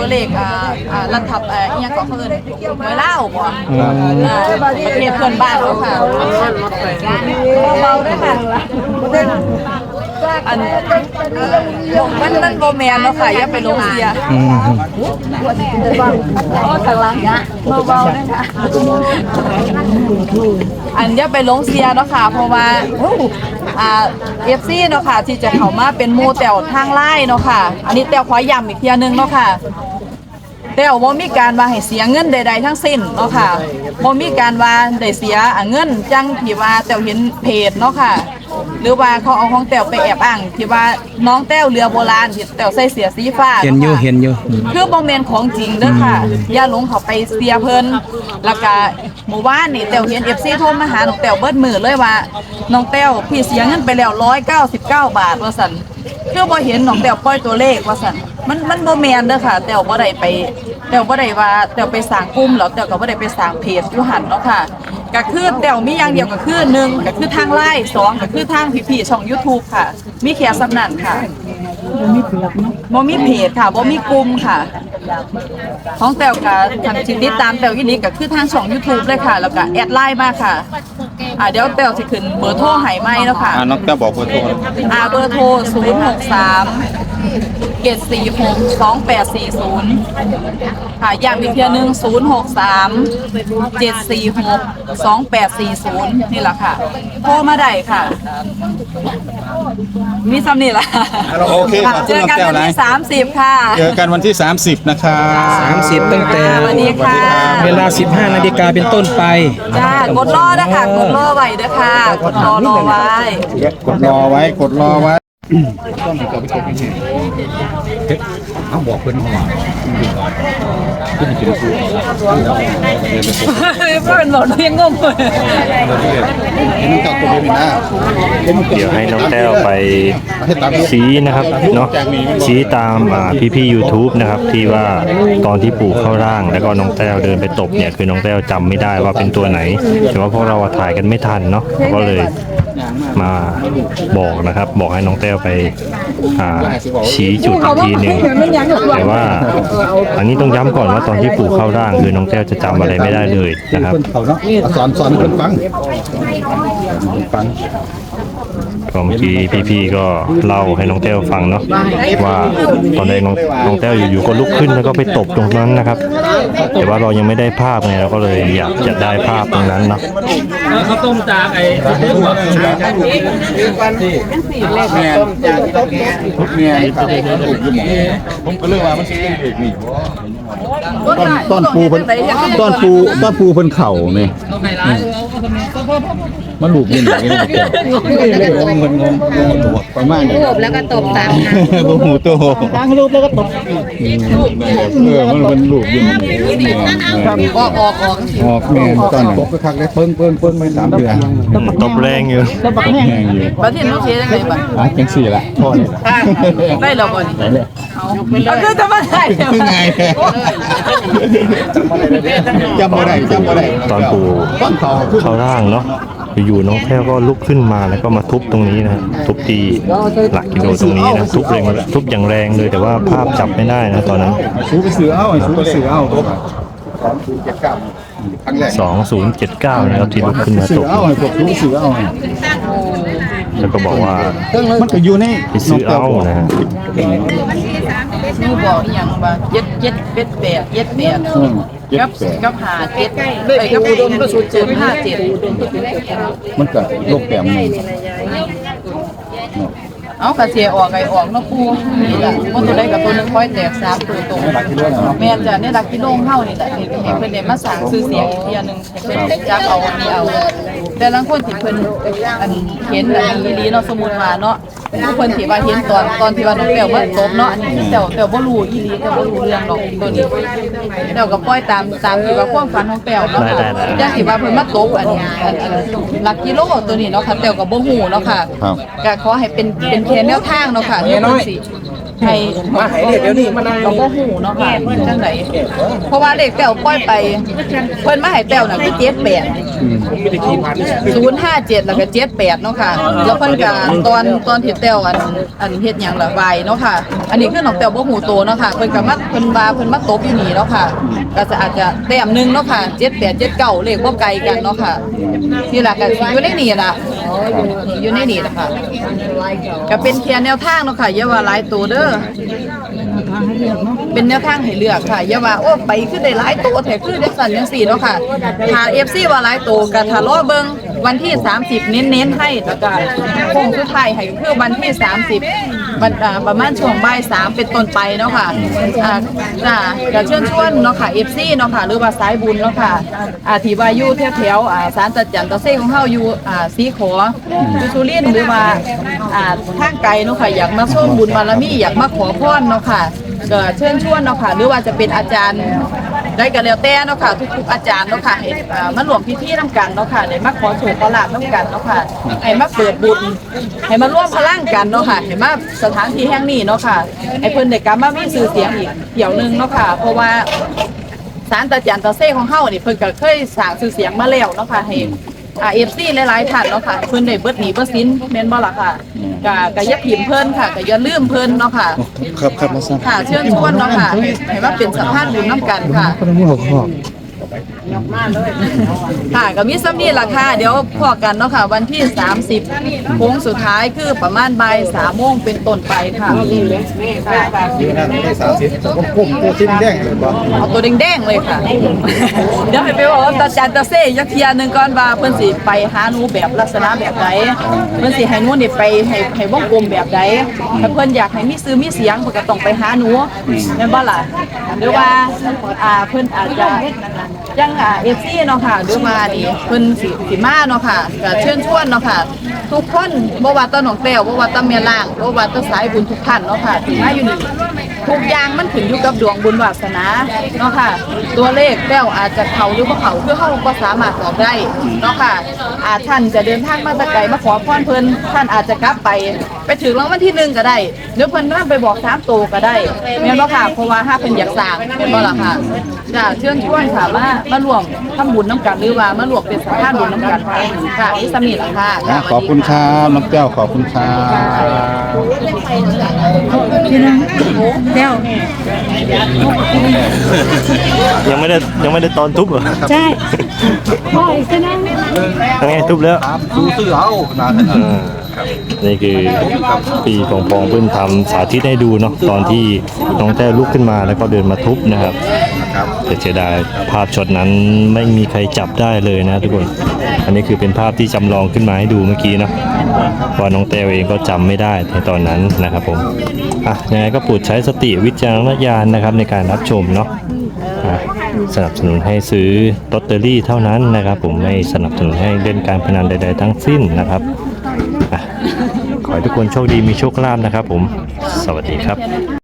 ตัวเลขอ่าอ่ารัฐบอ่าอีหยังก็เพิ่นหวยลาวบ่อ่าประเทศเพื่อนบ้านเนาะค่ะเบาๆด้วยค่ะอันมันมันบ่แม่นเนาะค่ะอย่าไปลงเสีย อืมโอ้ทางหลังเบาๆด้วยค่ะอันอย่าไปลงเสียเนาะค่ะ เพราะว่าอ่า FC เนาะค่ะ ที่จะเข้ามาเป็นหมู่แต้วทางไล่เนาะค่ะ อันนี้แต้วขอย้ำอีกเทียหนึงเนาะค่ะ แต่ว่ามีการว่าให้เสียเงินใดๆทั้งสิ้นเนาะค่ะบ่มีการว่าได้เสียเงินจังที่ว่าแต้วเห็นเพจเนาะค่ะ หรือว่าเขาเอาของแต้วไปแอบอ้างที่ว่าน้องแต้วเรือโบราณที่แต้วใส่เสียสีฟ้า เห็นอยู่าะค่ะเห็นอยู่คือบ่แม่นของจริงเด้อค่ะ อย่าหลงเข้าไปเสียเพิ่นแล้วก็หมู่บ้านนี่แต้วเห็น FC โทรมาหาน้องแต้วเบิดมือเลยว่าน้องแต้วพี่เสียเงินไปแล้ว 199 บาทว่าซั่นคือบ่เห็นน้องแต้วปล่อยตัวเลขว่าซั่นมันมันบ่แม่นเด้อค่ะ แต้วบ่ได้ไป แต้วบ่ได้ว่าแต้วไปสร้างกลุ่มแล้วแต้วก็บ่ได้ไปสร้างเพจอยู่หั่นเนาะค่ะ ก็คือแต้วมีอย่างเดียวก็คือหนึ่งก็คือทางไลน์สองก็คือทางพี่ๆช่อง YouTube ค่ะ มีแค่สำนั้นค่ะบ่มีเพจค่ะบ่มีกลุ่มค่ะ ของแต้วกับทางจิติดตามแต้วยี่นี้ก็คือทางช่อง YouTube เลยค่ะ แล้วก็แอดไลน์มาค่ะอ่าเดี๋ยวแต้วสิขึ้นเบอร์โทรให้ไหมแล้วค่ะอ่าน้องแต้วบอกเบอร์โทรอ่าเบอร์โทร063 746 2840ค่ะย้ำอีกเทียหนึง063 746 2840นี่แหละค่ะโทรมาได้ค่ะ มีซ้ำนี่ละโอเคขอบเจคุณอน้องกันแต้ววันนะที่30ค่ะ เจอกันวันที่ 30 นะครับสามสิบตั้งแต่สวัสดีค่ะ เวลา 15 นาฬิกาเป็นต้นไป จ้ากดรอนะคะกดรอไว้เด้อค่ะกดรอรอไว้ กดรอไว้กดรอไว้ เอาบอกเพิ่นว่าเพื่อนบอกเรียงงงเลยเดี๋ยวให้น้องแต้วไปชี้นะครับเนาะชี้ตามอ่พี่ๆ YouTube นะครับที่ว่าตอนที่ปู่เข้าร่าง แล้วก็น้องแต้วเดินไปตบเนี่ยคือน้องแต้วจำไม่ได้ว่าเป็นตัวไหนแต่ว่าพวกเราถ่ายกันไม่ทันเนาะเราก็เลยมาบอกนะครับ บอกให้น้องแต้วไปอ่าชี้จุดอีกทีหนึ่งแต่ว่า อันนี้ต้องย้ำก่อนว่าตอนที่ปู่เข้าร่างคือน้องแต้วจะจำอะไรไม่ได้เลยนะครับเขาเนาะสอนสอนคนฟังฟัง ก็เมื่อกี้พี่ๆก็เล่าให้น้องแต้วฟังเนาะว่าตอนแรกน้องน้องแต้วอยู่ๆก็ลุกขึ้นแล้วก็ไปตบตรงนั้นนะครับ แต่ว่าเรายังไม่ได้ภาพไงเราก็เลยอยากจะได้ภาพตรงนั้นเนาะเขาต้มจากไอ้หัวผมก็เรื่องว่ามันสิเป็นเอกนี่ต้นต้นปูเพิ่นต้นปูต้นปูเพิ่นเข่านี่ มันลูกยินอย่างนี้เลยเลยงงงงงตัวประมาณนี้รวบแล้วก็ตบตามนะบ่หูโตตั้งรูปแล้วก็ตกเออมันเป็นลูกยินออกออกออกออกแม่ต้นตบกไปคักได้เพิ่งเพิ่งเพิ่งไปสามเดือนตบแรงอยู่ตบแห้งอยู่บัดนี้น้องเสียจังไดบัดอะจังสี่ละพ่อนี่ละได้แล้วบ่นี่ไหนเลยเอาคือจะมาได้คือไงจำบ่ได้จำบ่ได้ตอนปู่ต้นเขาเขาร่างเนาะ อยู่ๆน้องแต้วก็ลุกขึ้นมาแล้วก็มาทุบตรงนี้นะทุบตีหลักกิโลตรงนี้นะทุบแรงทุบอย่างแรงเลยแต่ว่าภาพจับไม่ได้นะตอนนั้นสูไปเสือเอาไอ้สูไปเสือเอาครั้งแรก2079นะครับที่ลุกขึ้นมาเสืตอบเอาไอ้พวกสูเสือเอาแล้วก็บอกว่ามันก็อยู่ในไปซื้อเอานะฮะ หนูบอกอีหยังว่าเจ็ดเจ็ดเป็ดแปดเจ็ดแปดกับกับหาเจ็ดเอ้ยกับอุดมก็สุดเจ็ดห้าเจ็ดมันก็โลกแปมนี่เอากระเสียออกไก่ออกเนาะปูนี่แหละว่าตัวใดกับตัวหนึงค่อยแตกสามตัวตรงแม่นจ้ะเนี่ยลักกิโลงเฮานี่แหละให้ให้เพิ่นได้มาสร้างชื่อเสียงอีกเทียหนึงให้เพิ่นจักเอาอันนี้เอา แต่ลางคนที่เพิ่นอันเห็นอันนี้อีหลีเนาะสมมุติว่าเนาะ ผู้เพิ่นที่ว่าเห็นตอนตอนที่ว่าน้องแป้วมาตบเนาะอันนี้คือแต้วแต้วบ่รู้อีหลีแต้วบ่รู้เรื่องดอกตัวนี้แต้วก็ปล่อยตามตามที่ว่าความฝันของแต้วเนาะค่ะจังสิว่าเพิ่นมาตบอันนี้อันอันหลักกิโลตัวนี้เนาะค่ะแต้วก็บ่ฮู้เนาะค่ะครับ ก็ขอให้เป็นเป็นแค่แนวทางเนาะค่ะที่เพิ่นสิ ให้มาให้เดี๋ยวนี้มานั่งเราก็หูเนาะค่ะจังไหนเพราะว่าเลขแต้วปล่อยไป เพิ่นมาให้แต้วน่ะคือเจ็ดแปดศูนย์ห้าเจ็ดแล้วก็เจ็ดแปดเนาะค่ะแล้วเพิ่นก็ตอนตอนที่แต้วอันอันเฮ็ดหยังละวายเนาะค่ะ อันนี้คือน้องแต้วบ่หูโตเนาะค่ะเพิ่นก็มาเพิ่นว่าเพิ่นมาตบอยู่นี่เนาะค่ะก็จะอาจจะแต้มหนึงเนาะค่ะเจ็ดแปดเจ็ดเก้าเลขบ่ไกลกันเนาะค่ะนี่แหละก็สิอยู่ในนี่ล่ะอยู่ในนี่ล่ะค่ะก็เป็นแค่แนวทางเนาะค่ะอย่าว่าหลายตัวเด้อเป็นแนวทางให้เลือกค่ะอย่าว่าโอ้ไปขึ้นได้หลายตัวแต่ขึ้นได้สั่นยังสี่เนาะค่ะหาเอฟซีว่าหลายตัวกับทารอเบิงวันที่ 30 เน้นๆให้แล้วก็โค้งสุดท้ายให้คือวันที่ 30 วันอ่าประมาณช่วงบ่าย3เป็นต้นไปเนาะค่ะอ่าจ้าก็เชิญชวนเนาะค่ะ FC เนาะค่ะหรือว่าสายบุญเนาะค่ะอ่าที่ว่าอยู่แถวๆอ่าศาลตัดจันตะเซ่ของเฮาอยู่อ่าสีขออยู่สุรินทร์หรือว่าอ่าทางไกลเนาะค่ะอยากมาชมบุญบารมีอยากมาขอพรเนาะค่ะก็เชิญชวนเนาะค่ะหรือว่าจะเป็นอาจารย์ ได้ก็แล้วแต่เนาะค่ะทุกๆอาจารย์เนาะค่ะให้อ่ามารวมพิธีนํกันเนาะค่ะได้มาขอโชคขอลาภนํกันเนาะค่ะให้มาเปิดบุญให้มาร่วมพลังกันเนาะค่ะให้มาสถานที่แห่งนี้เนาะค่ะให้เพิ่นได้กลับมามีชื่อเสียงอีกเกี่ยวหนึงเนาะค่ะ เพราะว่า สารตาจันตาเซ่ของเฮานี่เพิ่นก็เคยสร้างชื่อเสียงมาแล้วเนาะค่ะให้ อ่า FC หลายๆท่านเนาะค่ะเพิ่นได้เบิดหนี้เบิดสินแม่นบ่ล่ะค่ะก็ก็อย่าพิมพ์เพิ่นค่ะก็อย่าลืมเพิ่นเนาะค่ะ ครับครับมาสั่นค่ะเชิญชวนเนาะค่ะให้ว่าเป็นสะพานบุญน้ำกันค่ะ คนนี้หัวข้อ ค่ะก็มีซ้ำนี่ล่ะค่ะเดี๋ยวพอกันเนาะค่ะ วันที่ 30โค้งสุดท้ายคือประมาณบ่ายสามโมงเป็นต้นไปค่ะนี่นะได้สามสิบผมผมตัวสิ้นแดงเลยบ่เอาตัวแดงๆเลยค่ะ เดี๋ยวให้ไปบอกว่าตาจันตาเซ่ยักเทียหนึ่งก่อนว่าเพิ่นสิไปหาหนูแบบลักษณะแบบใดเพิ่นสิให้หนูนี่ไปให้ให้วงกลมแบบใดถ้าเพิ่นอยากให้มีซื้อมีเสียงเพิ่นก็ต้องไปหาหนูแม่นบ่ล่ะหรือว่าอ่าเพิ่นอาจจะ ยังอ่า FC เนาะค่ะหรือว่านี่เพิ่นสิสิมาเนาะค่ะก็เชิญชวนเนาะค่ะ ทุกคนบ่ว่าแตะหนองแต้วบ่ว่าแตะเมียล่างบ่ว่าแตะสายบุญทุกท่านเนาะค่ะที่มาอยู่นี่ ทุกอย่างมันขึ้นอยู่กับดวงบุญวาสนาเนาะค่ะ ตัวเลขแต้วอาจจะเขาหรือบ่เขาคือเฮาก็สามารถตอบได้เนาะค่ะ อาท่านจะเดินทางมาตะไกลมาขอพรเพิ่นท่านอาจจะกลับไป ไปถึงรางวัลที่หนึ่งก็ได้หรือเพิ่นนำไปบอกสามตัวก็ได้แม่นบ่ค่ะเพราะว่าถ้าเพิ่นอยากสร้างแม่นบ่ล่ะค่ะจ้าเชิญชวนค่ะมามารวมทำบุญน้ำกันหรือว่ามารวมเป็นสะพานบุญน้ำกันค่ะที่สมีล่ะค่ะอะ ขอบคุณครับน้องแก้วขอบคุณครับ ยังไม่ได้ยังไม่ได้ตอนทุบเหรอใช่พ่ออีกใช่ไหมยังไงทุบแล้วดูซื้อเอานานเออนี่คือปีปองปองเพิ่นทำสาธิตให้ดูเนาะตอนที่น้องแต้วลุกขึ้นมาแล้วก็เดินมาทุบนะครับครับ แต่เสียดายภาพช็อตนั้นไม่มีใครจับได้เลยนะทุกคน อันนี้คือเป็นภาพที่จำลองขึ้นมาให้ดูเมื่อกี้นะว่าน้องแต้วเองก็จำไม่ได้ในตอนนั้นนะครับผมอะยังไงก็โปรดใช้สติวิจารณญาณนะครับในการรับชมเนาะสนับสนุนให้ซื้อลอตเตอรี่เท่านั้นนะครับ ผมไม่สนับสนุนให้เล่นการพนันใด ๆ ทั้งสิ้นนะครับอะขอให้ทุกคนโชคดีมีโชคลาภนะครับผม สวัสดีครับ